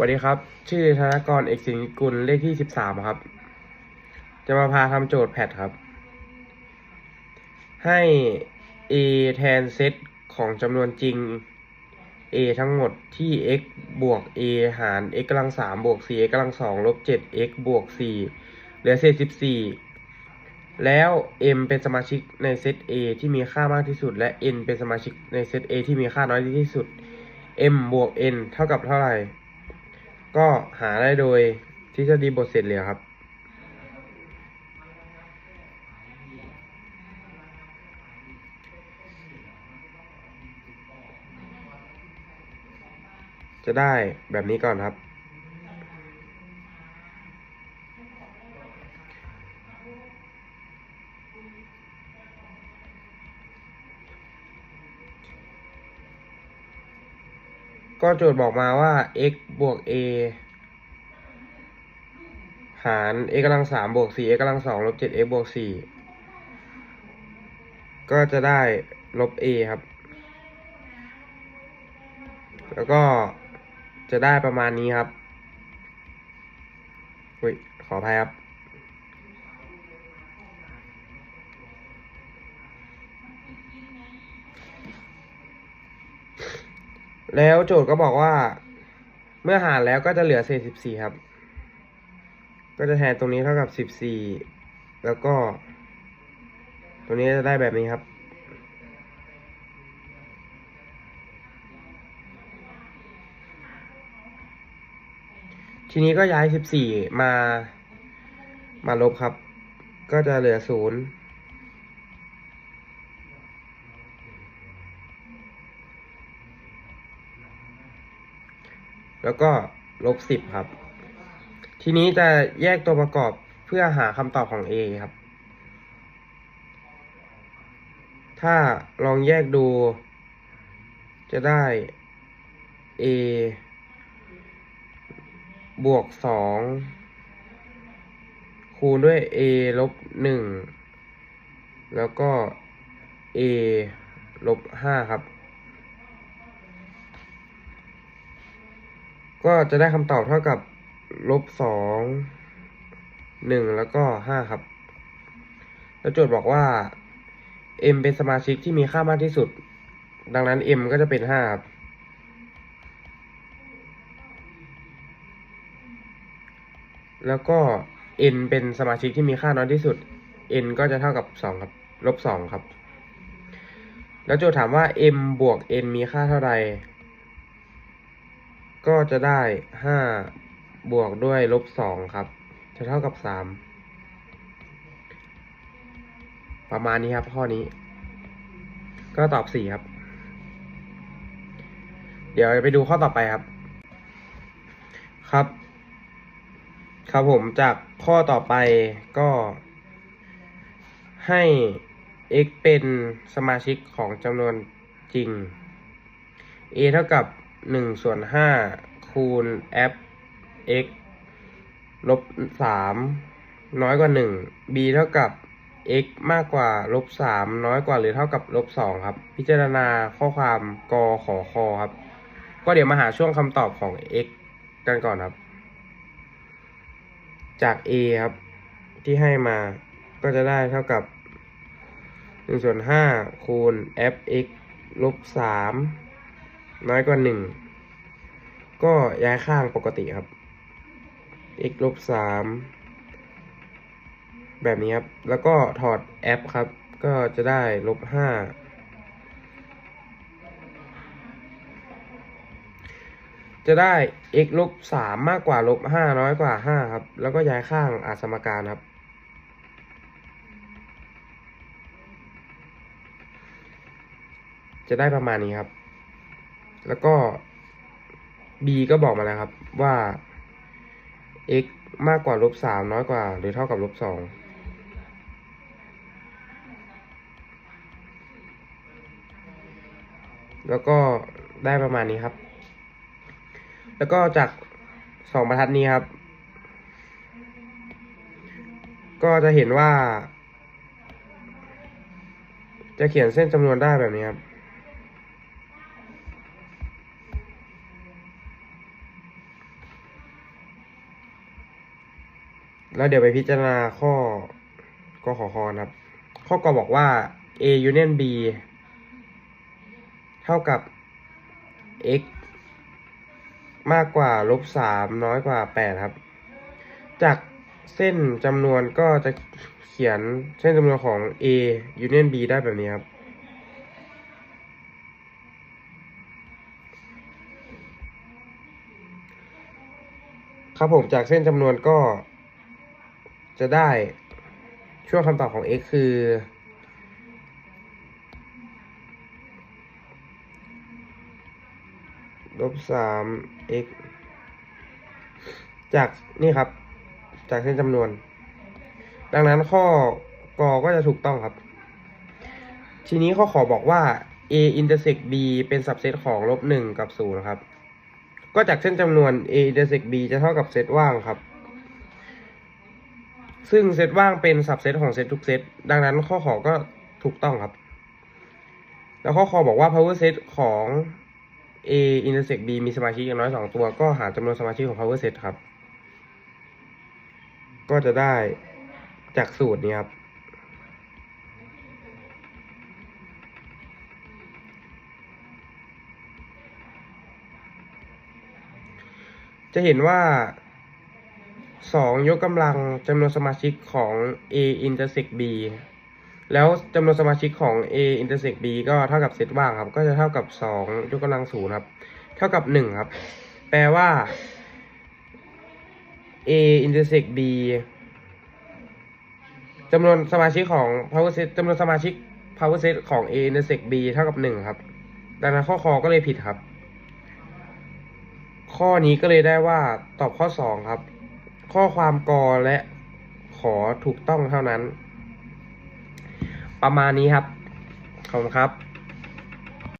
สวัสดีครับ ชื่อธนกรเอกสิงห์กุลเลขที่สิบสามครับ จะมาพาทำโจทย์แพทครับ ให้ a แทนเซตของจำนวนจริง a ทั้งหมดที่ x บวก a หาร x กำลังสามบวก4 x กำลังสองลบเจ็ด x บวกสี่เหลือเศษสิบี่แล้ว m เป็นสมาชิกในเซต a ที่มีค่ามากที่สุด และ n เป็นสมาชิกในเซต a ที่มีค่าน้อยที่สุด m บวก n เท่ากับเท่าไหร่ ก็หาได้โดยทฤษฎีบทเสร็จเหลือครับจะได้แบบนี้ก่อนครับ ก็โจทย์บอกมาว่า x บวก a หาร x กำลังสามบวกสี่ x กำลังสองลบเจ็ด x บวกสี่ก็จะได้ลบ a ครับ แล้วก็จะได้ประมาณนี้ครับอุ้ยขออภัยครับ แล้วโจทย์ก็บอกว่า เมื่อหารแล้วก็จะเหลือเศษสิบสี่ครับ ก็จะแทนตรงนี้เท่ากับสิบสี่แล้วก็ ตรงนี้จะได้แบบนี้ครับ ทีนี้ก็ย้ายสิบสี่มามาลบครับ ก็จะเหลือศูนย์ แล้วก็ลบสิบครับ ทีนี้จะแยกตัวประกอบเพื่อหาคำตอบของ a ครับ ถ้าลองแยกดู จะได้ a บวกสองคูณด้วย a ลบหนึ่งแล้วก็ a ลบห้าครับ ก็จะได้คำตอบเท่ากับลบสองหนึ่งแล้วก็ห้าครับ แล้วโจทย์บอกว่า m เป็นสมาชิกที่มีค่ามากที่สุด ดังนั้น m ก็จะเป็นห้าครับแล้วก็ n เป็นสมาชิกที่มีค่าน้อยที่สุด n ก็จะเท่ากับสองครับลบสองครับ แล้วโจทย์ถามว่า m บวก n มีค่าเท่าใด ก็จะได้ห้าบวกด้วยลบสองครับ จะเท่ากับสามประมาณนี้ครับข้อนี้ ก็ตอบสี่ครับ เดี๋ยวไปดูข้อต่อไปครับ ครับ ครับผมจากข้อต่อไปก็ให้ x เป็นสมาชิกของจำนวนจริง a เท่ากับ หนึ่งส่วนห้าคูณ f x ลบสามน้อยกว่าหนึ่ง b เท่ากับ x มากกว่าลบสามน้อยกว่าหรือเท่ากับลบสองครับ พิจารณาข้อความกขอคอครับ ก็เดี๋ยวมาหาช่วงคำตอบของ x กันก่อนครับ จาก a ครับ ที่ให้มาก็จะได้เท่ากับหนึ่งส่วนห้าคูณ f x ลบสาม น้อยกว่าหนึ่งก็ย้ายข้างปกติครับ x ลบสามแบบนี้ครับ แล้วก็ถอด f ครับ ก็จะได้ลบห้าจะได้ x ลบสามมากกว่าลบห้าน้อยกว่าห้าครับ แล้วก็ย้ายข้างอาสมการครับ จะได้ประมาณนี้ครับ แล้วก็ b ก็บอกมาแล้วครับว่า x มากกว่าลบสามน้อยกว่า หรือเท่ากับลบสองแล้วก็ได้ประมาณนี้ครับ แล้วก็จากสองบรรทัดนี้ครับ ก็จะเห็นว่า จะเขียนเส้นจำนวนได้แบบนี้ครับ แล้วเดี๋ยวไปพิจารณาข้อกขอคอนะครับ ข้อกอบอกว่า a union b เท่ากับ x มากกว่าลบสามน้อยกว่าแปดครับ จากเส้นจำนวนก็จะเขียนเส้นจำนวนของ a union b ได้แบบนี้ครับ ครับผมจากเส้นจำนวนก็ จะได้ช่วงคำตอบของ x คือ ลบสาม x จากนี่ครับ จากเส้นจำนวน ดังนั้นข้อกอก็จะถูกต้องครับ ทีนี้ข้อขอบอกว่า a intersect b เป็นสับเซตของลบหนึ่งกับศูนย์ครับ ก็จากเส้นจำนวน a intersect b จะเท่ากับเซตว่างครับ ซึ่งเซตว่างเป็นสับเซตของเซตทุกเซตดังนั้นข้อขอก็ถูกต้องครับ แล้วข้อขอบอกว่า power set ของ a intersect b มีสมาชิกอย่างน้อยสองตัว ก็หาจำนวนสมาชิกของ power set ครับ ก็จะได้จากสูตรนี้ครับ จะเห็นว่า สองยกกำลังจำนวนสมาชิกของ a intersect b แล้วจำนวนสมาชิกของ a intersect b ก็เท่ากับเซตว่างครับ ก็จะเท่ากับสองยกกำลังศูนย์ครับ เท่ากับหนึ่งครับ แปลว่า a intersect b จำนวนสมาชิกของ power set จำนวนสมาชิก power set ของ a intersect b เท่ากับหนึ่งครับ ดังนั้นข้อคอก็เลยผิดครับ ข้อนี้ก็เลยได้ว่าตอบข้อสองครับ ข้อความกอและขอถูกต้องเท่านั้น ประมาณนี้ครับ ขอบคุณครับ